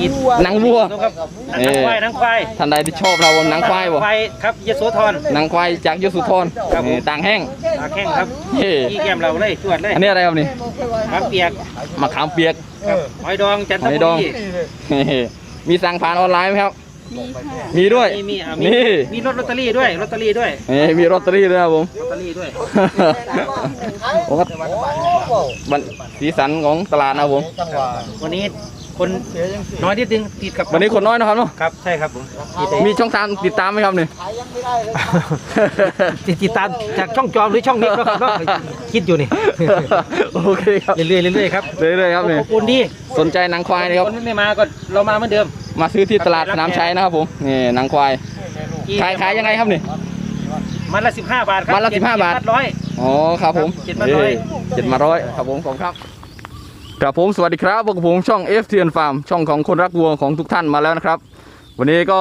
อีดหนังวัวดูครับหนังเอ่อควายหนังควายท่านใดที่ชอบเราหนังควายบ่ควายครับยโสธรหนังควายจากยโสุธรครับผมนี่ต่างแห้งตาแข้งครับเฮ้ขี้แก้มเราเลยจวดเลยอันนี้อะไรครับนี่ครับเปียกมะขามเปียกครับหอยดองจันทหอยดบุองรีเฮ้มีสั่งผ่านออนไลน์ไหมครับมีค่ะมีด้วย มีมีอะมีนี่มีรถลอตเตอรี่ด้วยลอตเตอรี่ด้วยนี่มีลอตเตอรี่ด้วยครับผมลอตเตอรี่ด้วยโอ้บันสีสันของตลาดนะครับผมวันนี้ คนน้อยที่ตึงติดกับวันนี้คนน้อยนะครับเนาะครับใช่ครับผมติดเองมีช่องทางติดตามไหมครับนี่ติดติดตามจากช่องจอมหรือช่องเน็ตก็ครับก็คิดอยู่นี่โอเคครับเรื่อยๆเรื่อยๆครับเรื่อยๆครับนี่ขอบคุณดีสนใจหนังควายนะครับคนไม่มาก็เรามาเหมือนเดิม มาซื้อที่ตลาดสนามชัยนะครับผมนี่หนังควายขายขายยังไงครับนี่มันละสิบห้าบาทครับมันละ15บาทเจ็ดร้อยอ๋อครับผมเจ็ดมาร้อยเจ็ดมาร้อยครับผมขอบคุณครับ ครับผมสวัสดีครับพวกบผมช่อง f t n Farm ช่องของคนรักวัวของทุกท่านมาแล้วนะครับ วันนี้ก็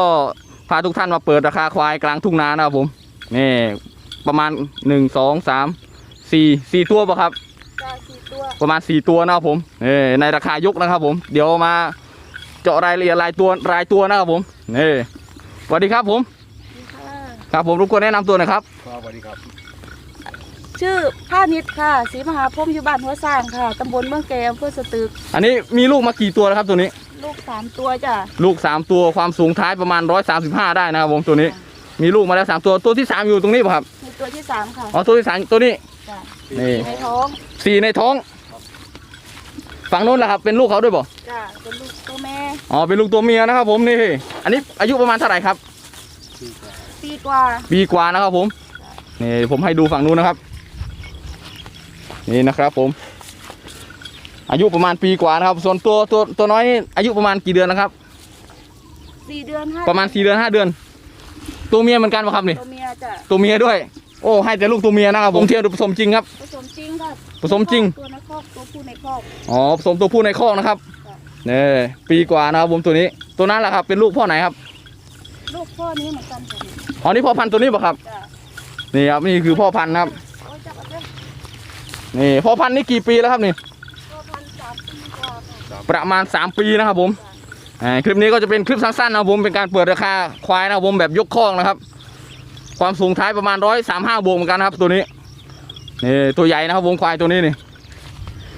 พาทุกท่านมาเปิดราคาควายกลางทุ่งนานะครับผมนี่ประมาณ1 2 3 4 4ตัวป่ะครับจ้าสี่ตัวประมาณ4ตัวนะครับผมนี่ในราคายกนะครับ ผม เดี๋ยวมาเจาะรายละเอียดรายตัวรายตัวนะครับผมนี่สวัสดีครับผมนี่ค่ะครับผมรบกวนแนะนำตัวหน่อยครับ ชื่อผ้านิดค่ะศรีมหาพรหมอยู่บ้านหัวสร้างค่ะตำบลเมืองแกอำเภอสตึก อันนี้มีลูกมากี่ตัวแล้วครับตัวนี้ ลูกสามตัวจ้ะลูก3ตัวความสูงท้ายประมาณ135 ได้นะครับผมตัวนี้ มีลูกมาแล้ว3ตัวตัวที่3อยู่ตรงนี้ป่ะครับมีตัวที่สามค่ะอ๋อตัวที่สามตัวนี้จ้ะนี่ในท้องสี่ในท้องฝั่งโน้นแหละครับเป็นลูกเขาด้วยบ่จ้ะเป็นลูกตัวแม่อ๋อเป็นลูกตัวเมียนะครับผมนี่อันนี้อายุประมาณเท่าไหร่ครับปีกว่าปีกว่านะครับผมนี่ผมให้ดูฝั่งนู้นนะครับ นี่นะครับผม อายุประมาณปีกว่านะครับ ส่วนตัวตัวตัวน้อยนี่อายุประมาณกี่เดือนนะครับสี่เดือนห้าประมาณสี่เดือนห้าเดือน ตัวเมียเหมือนกันป่ะครับนี่ตัวเมียจ้ะตัวเมียด้วย โอ้ให้แต่ลูกตัวเมียนะครับผมเทียมดูผสมจริงครับ ผสมจริงค่ะผสมจริง ตัวในครอบตัวผู้ในครอบอ๋อผสมตัวผู้ในคอกนะครับนี่ปีกว่านะครับผมตัวนี้ ตัวนั้นแหละครับเป็นลูกพ่อไหนครับ ลูกพ่อนี้เหมือนกันค่ะอ๋อนี่พ่อพันธุ์ตัวนี้ป่ะครับ จ้ะนี่ครับนี่คือพ่อพันธุ์นะครับ โอ้ยจับเอาเถอะ นี่พ่อพันธุ์นี่กี่ปีแล้วครับนี่พ่อพันธุ์สามปีกว่าค่ะประมาณ 3 ปีนะครับผมอ่าคลิปนี้ก็จะเป็นคลิปสั้นๆนะครับผมเป็นการเปิดราคาควายนะครับผมแบบยกคอกนะครับ ความสูงท้ายประมาณร้อยสามห้าบวกเหมือนกันนะครับ ตัวนี้นี่ตัวใหญ่นะครับผมควายตัวนี้นี่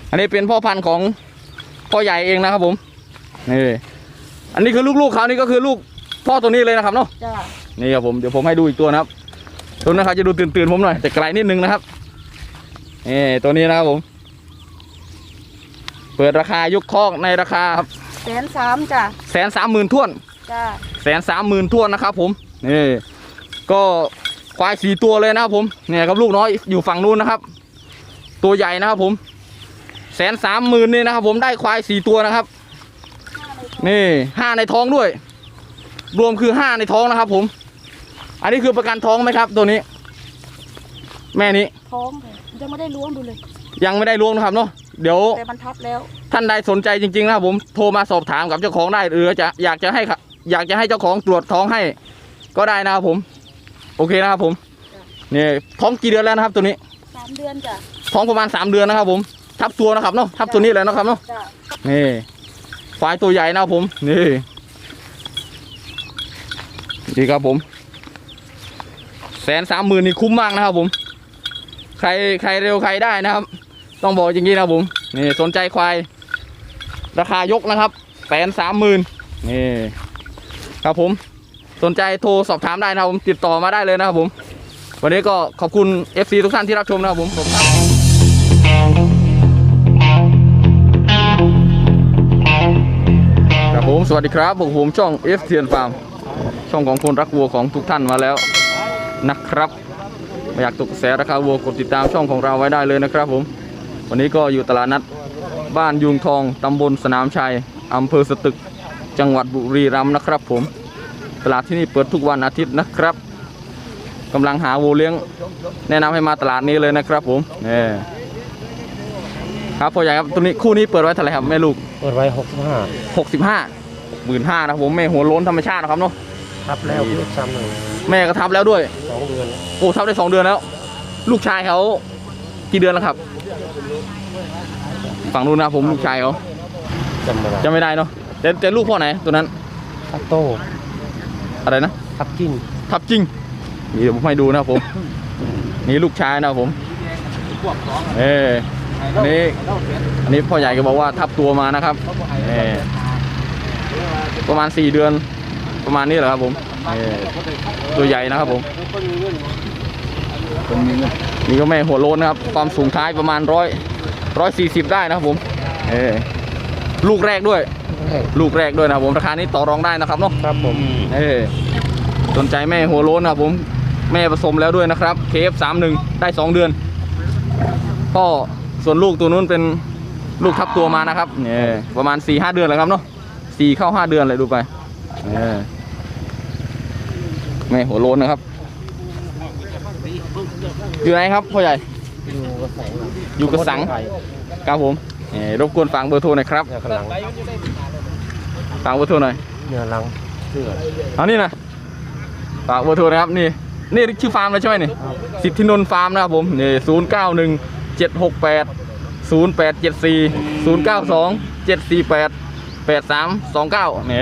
อันนี้เป็นพ่อพันธุ์ของพ่อใหญ่เองนะครับผมนี่อันนี้คือลูกๆเขานี่ก็คือลูกพ่อตัวนี้เลยนะครับเนาะจ้ะนี่ครับผมเดี๋ยวผมให้ดูอีกตัวนะครับตัวนั้นเขาจะดูตื่นๆผมหน่อยแต่ไกลนิดนึงนะครับ นี่ตัวนี้นะครับผม เปิดราคายกคอกในราคาครับแสนสามจ้ะแสนสามหมื่นท่วนจ้ะแสนสามหมื่นท่วนนะครับผมนี่ก็ควายสี่ตัวเลยนะครับผมเนี่ยครับลูกน้อยอยู่ฝั่งนู้นนะครับ ตัวใหญ่นะครับผมแสนสามหมื่นนี่นะครับผมได้ควายสี่ตัวนะครับ นี่ห้าในท้องด้วย รวมคือห้าในท้องนะครับผม อันนี้คือประกันท้องไหมครับ ตัวนี้ แม่นี้ท้องเล ยยังไม่ได้ล้วงดูเลย ยังไม่ได้ล้วงนะครับเนาะเดี๋ยวแต่มันทับแล้ว ท่านใดสนใจจริงๆนะครับผมโทรมาสอบถามกับเจ้าของได้หรือจะอยากจะให้ค่ะอยากจะให้เจ้าของตรวจท้องให้ ก็ได้นะครับผม โอเคนะครับผมนี่ท้องกี่เดือนแล้วนะครับตัวนี้สามเดือนจ้ะท้องประมาณ3เดือนนะครับผม ทับตัวนะครับเนาะทับตัวนี้เลยนะครับเนาะจ้ะนี่ควายตัวใหญ่นะครับผมนี่ดีครับผมแสนสามหมื่นนี่คุ้มมากนะครับผม ใครใครเร็วใครได้นะครับ ต้องบอกอย่างนี้นะผมนี่สนใจควาย ราคายกนะครับแสนสามหมื่นนี่ครับผมสนใจโทรสอบถามได้นะครับผมติดต่อมาได้เลยนะครับผม วันนี้ก็ขอบคุณ FC ทุกท่านที่รับชมนะครับผมผมครับผมสวัสดีครับผมผมช่อง f t n Farm ช่องของคนรักวัวของทุกท่านมาแล้วนะครับ ไม่อยากตกกระแสราคาวัวกดติดตามช่องของเราไว้ได้เลยนะครับผม วันนี้ก็อยู่ตลาดนัดบ้านยุงทองตำบลสนามชัยอำเภอสตึกจังหวัดบุรีรัมย์นะครับ ผม ตลาดที่นี่เปิดทุกวันอาทิตย์นะครับกำลังหาวัวเลี้ยง แนะนำให้มาตลาดนี้เลยนะครับผมนี่ครับพ่อใหญ่ครับตัวนี้คู่นี้เปิดไว้เท่าไหร่ครับแม่ลูกเปิดไว้หกห้า65หมื่นห้านะครับผมแม่หัวโล้นธรรมชาตินะครับเนาะทับแล้วลูกซ้ำหนึ่ง แม่ก็ทับแล้วด้วยสองเดือนโอ้ทับได้สองเดือนแล้ว ลูกชายเขากี่เดือนแล้วครับ ฝั่งนู้นนะครับผมลูกชายเขาจำไม่ได้จำไม่ได้เนาะแต่แต่ลูกพ่อไหนตัวนั้นทับโตอะไรนะทับกิ้งทับจริงนี่เดี๋ยวผมให้ดูนะครับผม นี่ลูกชายนะครับผมเอออันนี้อันนี้พ่อใหญ่ก็บอกว่าทับตัวมานะครับเออประมาณสี่เดือนประมาณนี้แหละครับผม เออตัวใหญ่นะครับผมนี่ก็แม่หัวโลนนะครับ ความสูงท้ายประมาณร้อยร้อยสี่สิบได้นะครับผมเออลูกแรกด้วย ลูกแรกด้วยนะครับผมราคานี้ต่อรองได้นะครับเนาะครับผมเออสนใจแม่หัวโล้นนะครับผมแม่ผสมแล้วด้วยนะครับ KF31 ได้ 2 เดือนพ่อส่วนลูกตัวนู้นเป็นลูกทับตัวมานะครับเนี่ยประมาณ4-5 เดือนแล้วครับเนาะสี่เข้า 5 เดือนเลยดูไปเนี่ย แม่หัวโล้นนะครับ อยู่ไหนครับพ่อใหญ่ อยู่กระสังครับผมเอ่อรบกวนฝากเบอร์โทรหน่อยครับเนี่ยกำลังฝากเบอร์โทรหน่อยเนี่ยหลังเสื้อเอานี่นะฝากเบอร์โทรนะครับนี่นี่ชื่อฟาร์มเลยใช่ไหมนี่สิทธินนท์ฟาร์มนะครับผมนี่ศูนย์เก้าหนึ่งเจ็ดหกแปดศูนย์แปดเจ็ดสี่ศูนย์เก้าสองเจ็ดสี่แปดแปดสามสองเก้านี่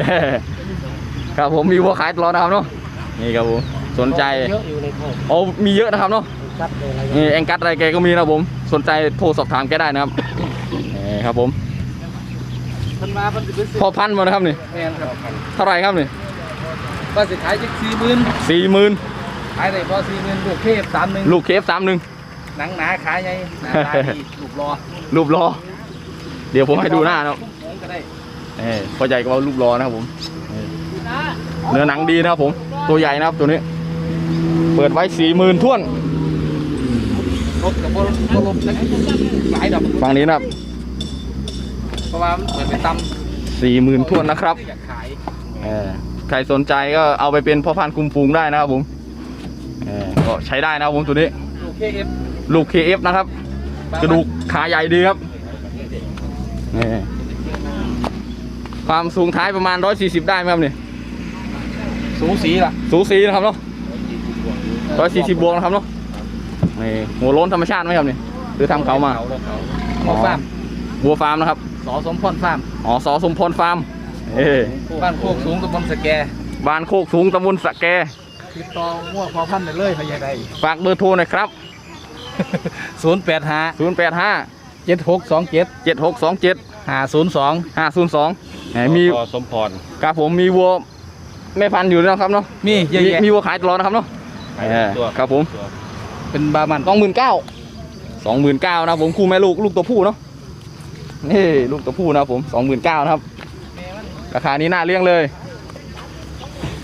ครับผมมีวัวขายตลอดนะครับเนาะ นี่ครับผมสนใจเยอะอยู่ในโคกโอ้มีเยอะนะครับเนาะจัดเลยอะไรนี่แองกัสอะไรแกก็มีนะครับผม สนใจโทรสอบถามแกได้นะครับนี่ครับผมมันมามันจะเป็นพอพันมานะครับนี่แมนครับเท่าไหร่ครับนี่ก็สิขายจักสี่หมื่นสี่หมื่นขายได้พอสี่หมื่นลูกเทพสามหนึ่งลูกเคฟสามหนึ่งหนังหนาขายไงหนาตาดีลูกรอรูปรอ เดี๋ยวผมให้ดูหน้านะครับผมก็ได้เออพ่อใหญ่ก็เอารูปรอนะครับผม เออเนื้อหนังดีนะครับผม ตัวใหญ่นะครับตัวนี้ เปิดไว้สี่หมื่นท่วนรถกับพวกพวกลมสักหลายดอกฝั่งนี้นะครับเพราะว่ามันเปิดไปตสี่หมื่นท่วนนะครับำอยากขายเออใครสนใจก็เอาไปเป็นพ่อพันธุ์คุมฟูงได้นะครับผมเออก็ใช้ได้นะครับผมตัวนี้ลูกเคเอฟลูก KF นะครับ กระดูกขาใหญ่ดีครับนี่ความสูงท้ายประมาณ 140 ได้ไหมครับนี่ สูงสีล่ะสูสีนะครับเนาะ140บวกนะครับเนาะนี่หัวโล้นธรรมชาติไหมครับนี่หรือทำเขามาเขาเขาอ๋อฟาร์มวัวฟาร์มนะครับสอสมพรฟาร์มอ๋อสอสมพรฟาร์มเอ้บ้านโคกสูงตำบลสแกบ้านโคกสูงตำบลสะแกติดต่อมั่วพอพันธุ์ได้เลยพะยายใดฝากเบอร์โทรหน่อยครับศูนย์แปดห้า085เจ็ดหกสองเจ็ด7627ห้าศูนย์สอง502แหมมีสมพรครับผมมีวัว แม่พันธุ์อยู่ด้วยนะครับเนาะมีเยอะมีแยะมีวัวขายตลอดนะครับเนาะเออครับผมเป็นบามันสองหมื่นเก้าสองหมื่นเก้านะครับผมคู่แม่ลูกลูกตัวผู้เนาะนี่ลูกตัวผู้นะครับผมสองหมื่นเก้านะครับ ราคานี้น่าเลี้ยงเลย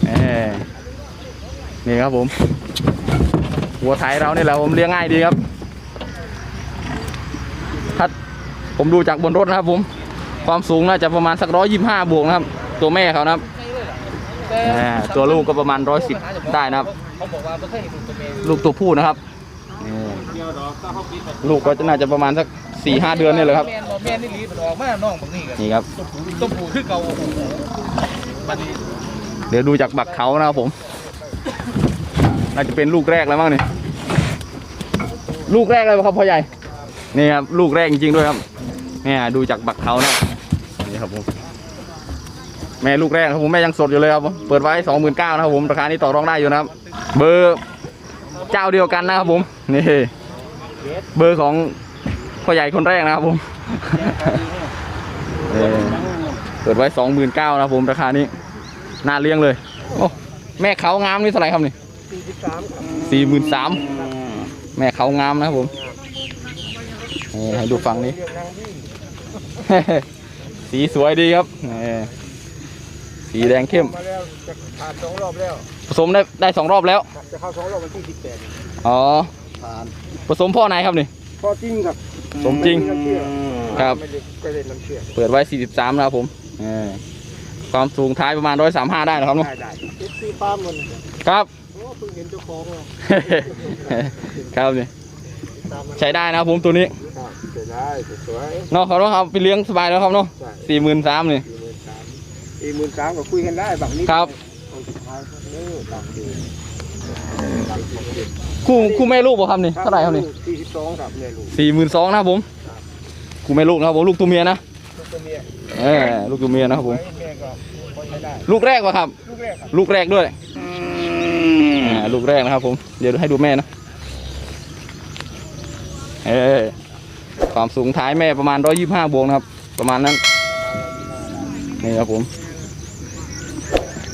เออนี่ครับผมวัวไทยเราเนี่ยแหละผมเลี้ยงง่ายดีครับถ้าผมดูจากบนรถนะครับผม ความสูงน่าจะประมาณสักร้อยยี่ห้าบวกนะครับ ตัวแม่เขานะครับ อ่าตัวลูกก็ประมาณร้อยสิบได้นะครับเขาบอกว่าไม่เคยเห็นลูกตัวเมย์ลูกตัวผู้นะครับนี่ลูกก็จะน่าจะประมาณสักสี่ห้าเดือนนี่แหละครับแมนบอกแมนนี่ลีมันออกมาน้องบางนี่กันนี่ครับต้มผูคือเก่าบัดนี้เดี๋ยวดูจากบักเขานะครับผม น่าจะเป็นลูกแรกแล้วมั้งนี่ลูกแรกเลยครับพ่อใหญ่นี่ครับลูกแรกจริงๆด้วยครับเนี่ยดูจากบักเขานะนี่ครับผม แม่ลูกแรกครับผมแม่ยังสดอยู่เลยครับผมเปิดไว้สองหมื่นเก้านะครับผมราคานี้ต่อรองได้อยู่นะครับ เบอร์เจ้าเดียวกันนะครับผมนี่เบอร์ของพ่อใหญ่คนแรกนะครับผมเปิดไว้สองหมื่นเก้านะครับผมราคานี้น่าเลี้ยงเลยโอ้แม่เขางามนี่เท่าไหร่ครับนี่สี่หมื่นสามแม่เขางามนะครับผมให้ดูฟังนี้สีสวยดีครับ สีแดงเข้ม มาแล้วจะผ่านสองรอบแล้ว ผสมได้ได้สองรอบแล้ว จะเข้าสองรอบวันที่สิบแปดอ๋อ ผ่านผสมพ่อไหนครับนี่ พอจริงครับสมจริงน้ำเชื่อครับ ไม่ได้ไม่ได้น้ำเชื่อเปิดไว้ 43นะครับผมเออความสูงท้ายประมาณ135 ได้นะครับเนอะได้ได้เอฟซีฟาร์มมันครับ โอ้เพิ่งเห็นเจ้าของเลยครับนี่ตามมันใช้ได้นะครับผมตัวนี้ ครับเสร็จได้สวยเนาะเขาต้องเอาไปเลี้ยงสบายแล้วครับเนาะๆใช่สี่หมื่นสามนี่ สี่หมื่นสามสี่หมื่นสามก็คุยกันได้บางนิดครับเอาสุดท้ายครับเออต่างดีคู่คู่แม่ลูกบ่ครับนี่เท่าไหร่ครับนี่สี่สิบสองครับเนี่ยลูกสี่หมื่นสองนะครับผมคู่แม่ลูกนะครับผมลูกตัวเมียนะลูกตัวเมียเออลูกตัวเมียนะครับผมแม่ก็พอใช้ได้ลูกแรกวะครับ ลูกแรกครับลูกแรกด้วยอ่าลูกแรกนะครับผม เดี๋ยวให้ดูแม่นะ เออความสูงท้ายแม่ประมาณ 125บวกนะครับ ประมาณนั้น นี่ครับผม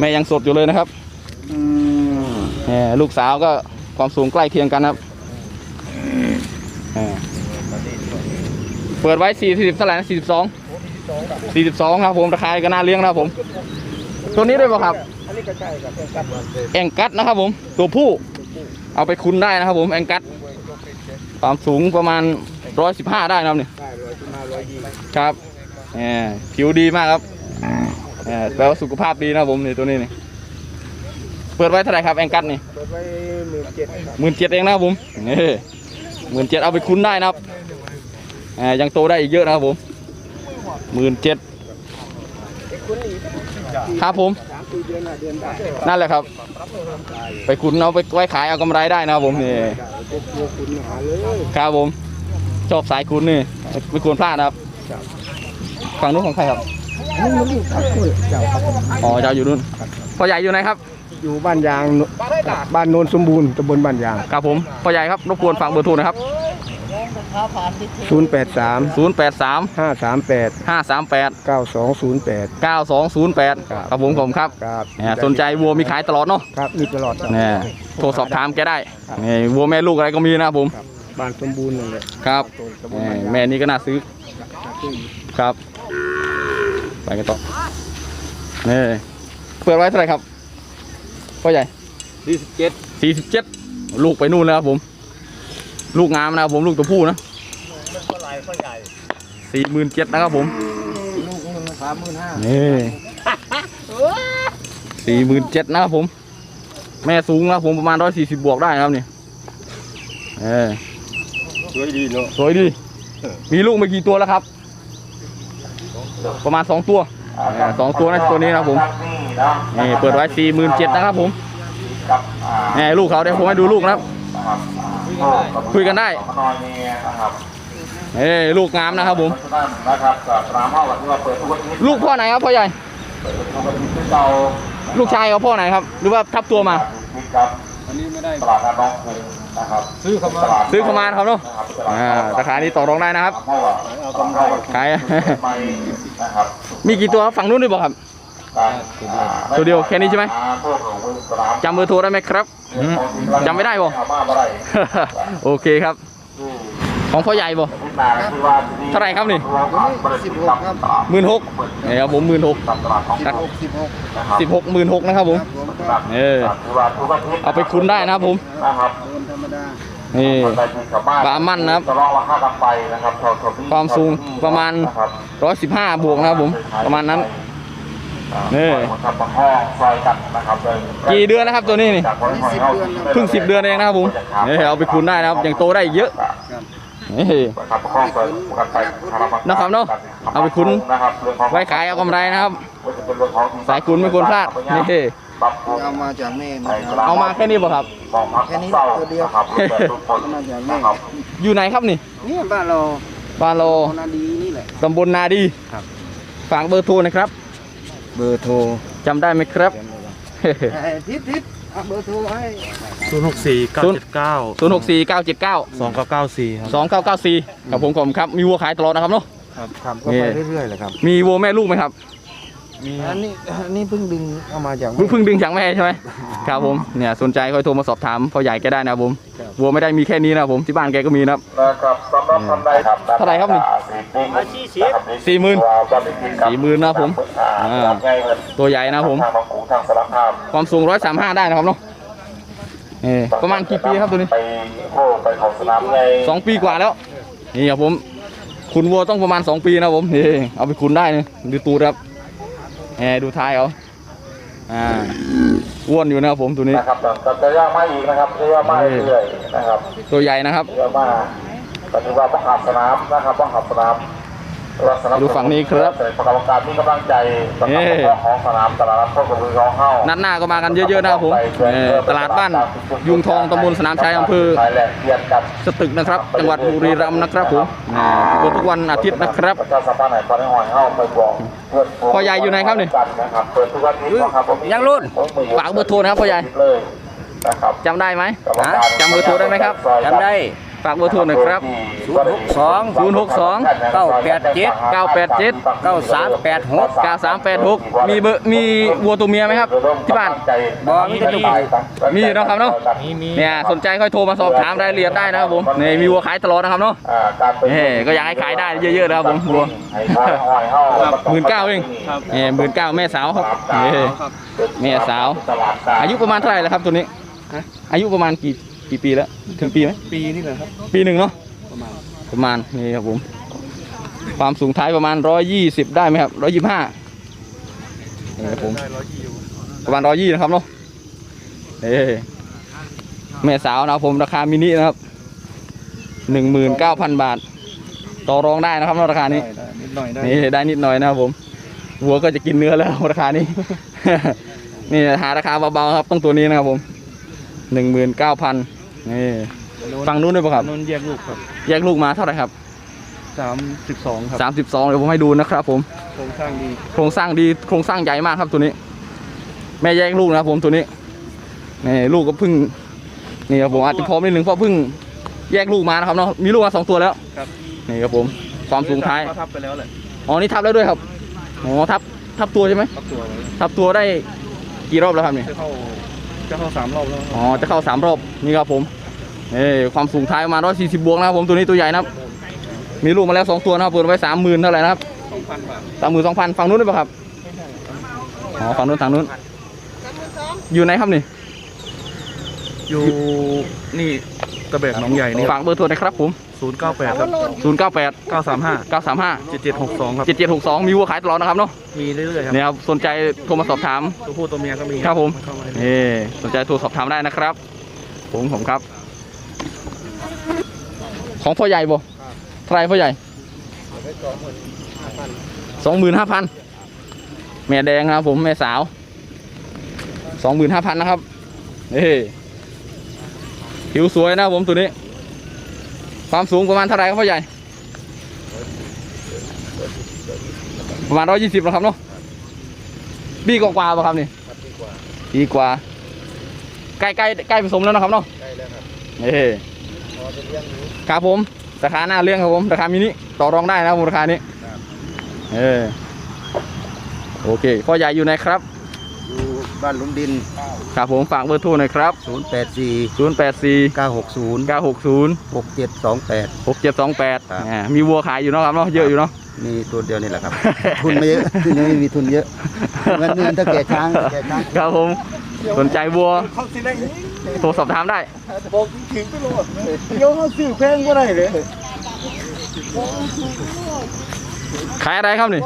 แม่ยังสดอยู่เลยนะครับแหมลูกสาวก็ความสูงใกล้เคียงกันครับแหมเปิดไว้ 40เท่าไหร่นะ42สองครับ42 ครับผมราคาก็น่าเลี้ยงนะครับผม ตัวนี้ด้วยป่ะครับอันนี้ก็ใช่ครับเป็นกัดมันเลยแองกัดนะครับผม ตัวผู้ เอาไปคุณได้นะครับผมแองกัดความสูงประมาณ 115 ได้นะครับเนี่ยได้ร้อยจุดห้าร้อยยี่ครับแหมผิวดีมากครับ แหมแปลว่าสุขภาพดีนะครับผมนี่ตัวนี้นี่เปิดไว้เท่าไหร่ครับแองกัดนี่เปิดไว้หมื่นเจ็ดครับหมื่นเจ็ดเองนะครับผมนี่หมื่นเจ็ดเอาไปคุณได้นะครับแหมยังโตได้อีกเยอะนะครับผมหมื่นเจ็ดครับผมสามสี่เดือนห้าเดือนได้นั่นแหละครับ ไปคุณเอาไปไว้ขายเอากำไรได้นะครับผมนี่พวกตัวคุณหาเลยครับผมชอบสายคุณนี่ไม่ควรพลาดนะครับฝั่งนู้นของใครครับ นี่มันอยู่ทักคุยเจ้าครับอ๋อเจ้าอยู่นู่นพ่อใหญ่อยู่ไหนครับอยู่บ้านยางบ้านโนนสมบูรณ์ตำบลบ้านยาง ครับผมพ่อใหญ่ครับรบกวนฝากเบอร์โทรนะครับศูนย์แปดสาม083ห้าสามแปด538เก้าสองศูนย์แปด9208ครับครับผมผมครับครับเนี่ยสนใจวัวมีขายตลอดเนาะครับมีตลอดครับเนี่ยโทรสอบถามแกได้นี่วัวแม่ลูกอะไรก็มีนะครับผมครับบ้านสมบูรณ์นั่นแหละครับตำบลนี่บ้านยางแม่นี้ก็น่าซื้อครับ ไปกันต่อนี่เปิดไว้เท่าไหร่ครับพ่อใหญ่สี่สิบเจ็ดสี่สิบเจ็ดลูกไปนู่นแล้วครับผม ลูกงามนะครับผมลูกตัวผู้นะมันก็ไหลก็ใหญ่สี่หมื่นเจ็ดนะครับผมลูกหนึ่งสามหมื่นห้านี่สี่หมื่นเจ็ดนะครับผม แม่สูงนะครับผมประมาณร้อยสี่สิบบวกได้นะครับนี่เออสวยดีเนาะสวยดี มีลูกมากี่ตัวแล้วครับ ประมาณสองตัวเออสองตัวนะตัวนี้นะครับผมนี่เปิดไว้สี่หมื่นเจ็ดนะครับผมนี่ลูกเขาเดี๋ยวผมให้ดูลูกนะครับ คุยกันได้เอ้ลูกงามนะครับผม ลูกพ่อไหนครับพ่อใหญ่ ลูกชายเขาพ่อไหนครับ หรือว่าทับตัวมาอันนี้ไม่ได้ตลาด นัดน้องกรุงนะครับซื้อเข้ามาซื้อเข้ามาครับเนาะอ่าราคานี้ต่อรองได้นะครับเพราะว่าเอากำไรขายไม่นะครับมีกี่ตัวครับฝั่งนู้นด้วยบอกครับการตัวเดียวแค่นี้ใช่ไหมพวกของสนามจำเบอร์โทรได้ไหมครับจำไม่ได้บ่เอามาบ่ได้โอเคครับ ของพ่อใหญ่บ่ที่มาที่ว่าที่เท่าไหร่ครับนี่สิบหกครับหมื่นหกนี่ครับผมหมื่นหกตลาดของสิบหกสิบหกนะครับสิบหกหมื่นหกนะครับผมครับผมก็เออที่ว่าทุกประเทศเอาไปคุณได้นะครับผม นะครับเดินธรรมดานี่คนใดที่ชาวบ้านปลามั่นนะครับตลอดราคากันไปนะครับชาวชาวที่ความสูงประมาณนะครับร้อยสิบห้าบวกนะครับผม ประมาณนั้นนี่ครับประคองซอยกันนะครับเลยกี่เดือนนะครับตัวนี้นี่จากคนของเราเพิ่งสิบเดือนเองนะครับผมนี่เอาไปคุณได้นะครับยังโตได้อีกเยอะนี่ครับประคองซอยกันไปนะครับเนอะเอาไปคุ้นนะครับเรื่องของไว้ขายเอากำไรนะครับว่าจะเป็นเรื่องของสายคุณไม่ควรพลาดนี่ปรับปรุง เอามาจากแม่นะครับเอามาแค่นี้บ่ครับมองพักเศร้านะครับเพื่อทุกคนมาจากแม่นะครับอยู่ไหนครับนี่นี่บ้านเราบาโลโอนาดีนี่แหละตำบลนาดีครับฝากเบอร์โทรนะครับ เบอร์โทรจำได้ไหมครับทิศทิศเอาเบอร์โทรให้ศูนย์หกสี่เก้าเจ็ดเก้าศูนย์หกสี่เก้าเจ็ดเก้าสองเก้าเก้าสี่ครับสองเก้าเก้าสี่ครับผมผมครับมีวัวขายตลอดนะครับเนาะครับครับก็ไปเรื่อยๆเลยครับ มีวัวแม่ลูกไหมครับ มีอันนี้อันนี้เพิ่งดึงเอามาจากเพิ่งเพิ่งดึงจากแม่ใช่ไหมครับผมเนี่ยสนใจค่อยโทรมาสอบถามพ่อใหญ่แกได้นะครับผมวัวไม่ได้มีแค่นี้นะครับผมที่บ้านแกก็มีนะครับนะครับสำหรับท่านใดครับเท่าไหร่ครับนี่สี่หมื่นสี่หมื่นนะครับผมอ่าตัวใหญ่นะครับผมทางบางกูทางสารคามความสูงร้อยสามห้าได้นะครับเนาะเออประมาณกี่ปีครับตัวนี้ไปโค้ไปเขาสนามไงสองปีกว่าแล้วนี่ครับผมคุณวัวต้องประมาณสองปีนะครับผมนี่เอาไปคุณได้นะดูตูดครับ แหมดูท้ายเอาอ่าอ้วนอยู่นะครับผมตัวนี้นะครับแต่จะย่างมาอีกนะครับจะย่างมาเรื่อยๆนะครับ ตัวใหญ่นะครับเยอะมากปฏิบัติบังคับสนามนะครับบังคับสนามลักษณะ ดูฝั่งนี้ครับประกอบการมีกำลังใจสำหรับเอ๊ะเจ้าของสนามตลาดนัดโคกระบือของเฮานัดหน้าก็มากันเยอะๆนะครับผมเออตลาดบ้านยุงทองตำบลสนามชัยอำเภอแลกเปลี่ยนกันสตึกนะครับ จังหวัดบุรีรัมย์นะครับผมอ่าเปิดทุกวันอาทิตย์นะครับประชาสัมพันธ์ไหนตอนนี้หอยเฮาไปบอกเพื่อนฝูงพ่อใหญ่อยู่ไหนครับนี่กันนะครับเปิดทุกวันอาทิตย์นะครับผมยังรุ่นฝากเบอร์โทรนะครับพ่อใหญ่เลยนะครับจำได้ไหมกรรมการจำเบอร์โทรได้ไหมครับจำได้ ฝากเบอร์โทรหน่อยครับ 062 987 9386 9386 มีเบอร์มีวัวตัวเมียไหมครับ ที่บ้านบ่มีแต่ลูกมีเนาะครับเนาะมีมีเนี่ยสนใจค่อยโทรมาสอบถามรายละเอียดได้นะครับผมนี่มีวัวขายตลอดนะครับเนาะอ่าการไปเอ้ก็อยากให้ขายได้เยอะๆนะครับผมวัวให้ขายหอยเฮาหมื่นเก้าเองนี่หมื่นเก้าแม่สาวครับนี่แม่สาวตลาดกลางอายุประมาณเท่าไหร่แล้วครับตัวนี้อายุประมาณกี่ กี่ปีแล้วถึงปีไหมปีนี่เหรอครับ ปีหนึ่งเนาะประมาณนี่ครับผม ความสูงท้ายประมาณร้อยยี่สิบได้ไหมครับร้อยยี่ห้านี่ครับผมได้ร้อยยี่อยู่ประมาณร้อยยี่นะครับเนาะเอ้แม่สาวนะครับผมราคามินินะครับหนึ่งหมื่นเก้าพันบาท ต่อรองได้นะครับเนาะราคานี้ได้ได้นิดหน่อยได้นี่ได้นิดหน่อยนะครับผมวัวก็จะกินเนื้อแล้วราคานี้ นี่หาราคาเบาๆครับต้องตัวนี้นะครับผมหนึ่งหมื่นเก้าพัน นี่ฝั่งนู้นด้วยป่ะครับนนแยกลูกครับแยกลูกมาเท่าไหร่ครับสามสิบสองครับสามสิบสองเดี๋ยวผมให้ดูนะครับผมโครงสร้างดีโครงสร้างดีโครงสร้างใหญ่มากครับตัวนี้ แม่แยกลูกนะครับผมตัวนี้นี่ลูกก็เพิ่งนี่ครับผมอาจจะพร้อมนิดนึงเพราะเพิ่งแยกลูกมานะครับเนาะมีลูกมาสองตัวแล้วครับนี่ครับผมความสูงท้ายก็ทับไปแล้วแหละอ๋อนี่ทับแล้วด้วยครับอ๋อทับทับตัวใช่ไหมทับตัวไว้ทับตัวได้กี่รอบแล้วครับเนี่ยจะเข้า จะเข้าสามรอบแล้วครับอ๋อ จะเข้าสามรอบ นี่ครับผมนี่ความสูงท้ายประมาณร้อยสี่สิบบวกนะครับผม ตัวนี้ตัวใหญ่นะครับ มีลูกมาแล้วสองตัวนะครับเปิดไว้สามหมื่นเท่าไหร่นะครับสองพันบาทสามหมื่นสองพันฝั่งนู้นด้วยป่ะครับ อ๋อ ฝั่งนู้นทางนู้น อยู่ไหนครับนี่ อยู่นี่ตะแบกหนองใหญ่นี่ฝากเบอร์โทรหนะครับผม ศูนย์เก้าแปดครับศูนย์เก้าแปดเก้าสามห้าเก้าสามห้าเจ็ดเจ็ดหกสองครับเจ็ดเจ็ดหกสองมีวัวขายตลอดนะครับเนาะมีเรื่อยๆครับเนี่ยครับสนใจโทรมาสอบถาม ตัวผู้ตัวเมียก็มีครับผม เข้ามานี่สนใจโทรสอบถามได้นะครับ ผมผมครับ ของพ่อใหญ่บ่เท่าไหรพ่อใหญ่สองหมื่นห้าพันแม่แดงนะครับผมแม่สาวสองหมื่นห้าพันนะครับนี่ผิวสวยนะครับผมตัวนี้ ความสูงประมาณเท่าไหรครับพ่อใหญ่ ประมาณร้อยยี่สิบนะครับเนาะปีกว่าๆป่ะครับนี่ดีกว่าใกล้ใกล้ใกล้ผสมแล้วนะครับเนาะใกล้แล้วครับนี่ครับผมราคาหน้าเรื่องครับผมราคามินิต่อรองได้นะครับผมราคานี้เออโอเคพ่อใหญ่อยู่ไหนครับอยู่ บ้านหลุมดิน ครับผมฝากเบอร์โทรหน่อยครับ 084 084 960 960 6728 6728ครับอ่ามีวัวขายอยู่เนาะครับเนาะเยอะอยู่เนาะ มีตัวเดียวนี่แหละครับ ทุนไม่เยอะยังไม่มีทุนเยอะเงินเงินถ้าแก่ช้างแก่ช้าง ครับผมสนใจวัวโทรสอบถามได้เดี๋ยวเขาซื้อแพงก็ได้เลย ขายอะไรครับนี่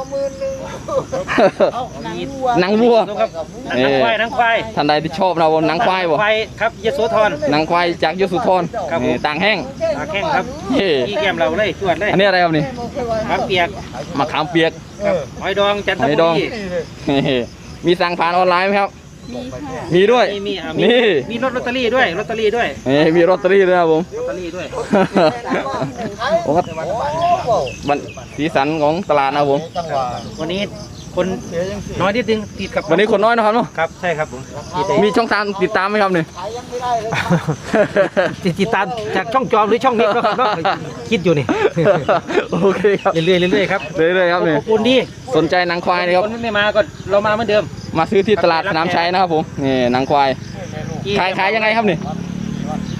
หนังวัว ครับเอ่อนังควายนังควายท่านใดที่ชอบเราหนังควายบ่ควายครับยโสธร หนังควายจากยโสุธรครับผม นี่ต่างแห้งตาแข้งครับเฮ้ที่แก้มเราเลยจวดเลยอันนี้อะไรครับนี่ครับเปียกมะขามเปียกครับหอยดองจันทหอยบุดอง รีเฮ้มีสั่งผ่านออนไลน์ไหมครับ มีค่ะมีด้วย มีมีอะมีนี่ มีรถลอตเตอรี่ด้วยลอตเตอรี่ด้วยนี่มีลอตเตอรี่ด้วยครับผม ลอตเตอรี่ด้วยผมก็บันสีสันของตลาดนะครับผมวันนี้ คนน้อยนิดนึงติดกับวันนี้คนน้อยนะครับเนาะครับใช่ครับผมมีช่องทางติดตามไหมครับนี่ติดติดตามจากช่องจอมหรือช่องนี้ก็ครับคิดอยู่นี่โอเคครับเรื่อยๆเรื่อยๆครับเรื่อยๆครับนี่ขอบคุณดีสนใจหนังควายนะครับคนไม่มาก็เรามาเหมือนเดิม มาซื้อที่ตลาดสนามชัยนะครับผมนี่หนังควายขายขายยังไงครับนี่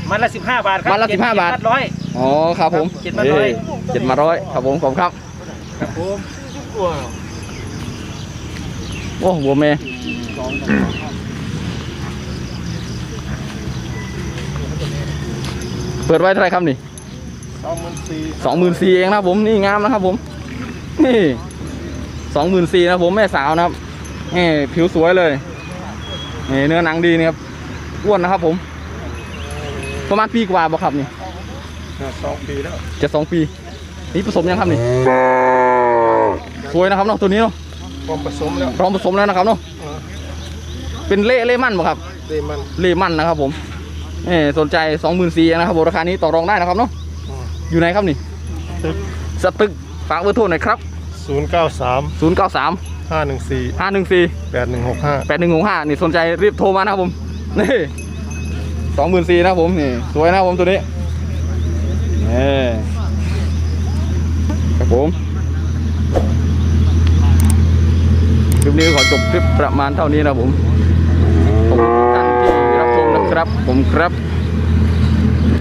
มันละสิบห้าบาทครับมันละ15บาทเจ็ดร้อยอ๋อครับผมเจ็ดมาร้อยเจ็ดมาร้อยครับผมขอบคุณครับครับผม โอ้บัวเมย์เปิดไว้เท่าไหรครับนี่สองหมื่นสี่เองนะครับผมนี่งามนะครับผมนี่สองหมื่นสี่นะครับผมแม่สาวนะครับนี่ผิวสวยเลยนี่เนื้อหนังดีนะครับอ้วนนะครับผม ประมาณปีกว่าบ่ครับนี่สองปีแล้วจะสองปี นี่ผสมยังครับนี่สวยนะครับเนาะตัวนี้เนาะ พร้อมผสมแล้วพร้อมผสมแล้วนะครับเนาะเป็นเล่เล่มันบ่ครับเดมันเล่มันนะครับ ผมเออสนใจ2 4 0 0 0นะครับผมราคานี้ต่อรองได้นะครับเนาะอยู่ไหนครับนี่ตึกสตึกฝากเบอร์โทรหน่อยครับศูนย์เก้าสาม093ห้าหนึ่งสี่514แปดหนึ่งหกห้าแปดหนึ่งหกห้านี่สนใจรีบโทรมานะครับผมนี่สองหมื่นสี่นะครับผมนี่สวยนะครับผมตัวนี้นี่ครับผมค ลิปนี้ขอจบคลิปประมาณเท่านี้นะผมขอบคุณทุกท่านที่รับชมนะครับผมครับ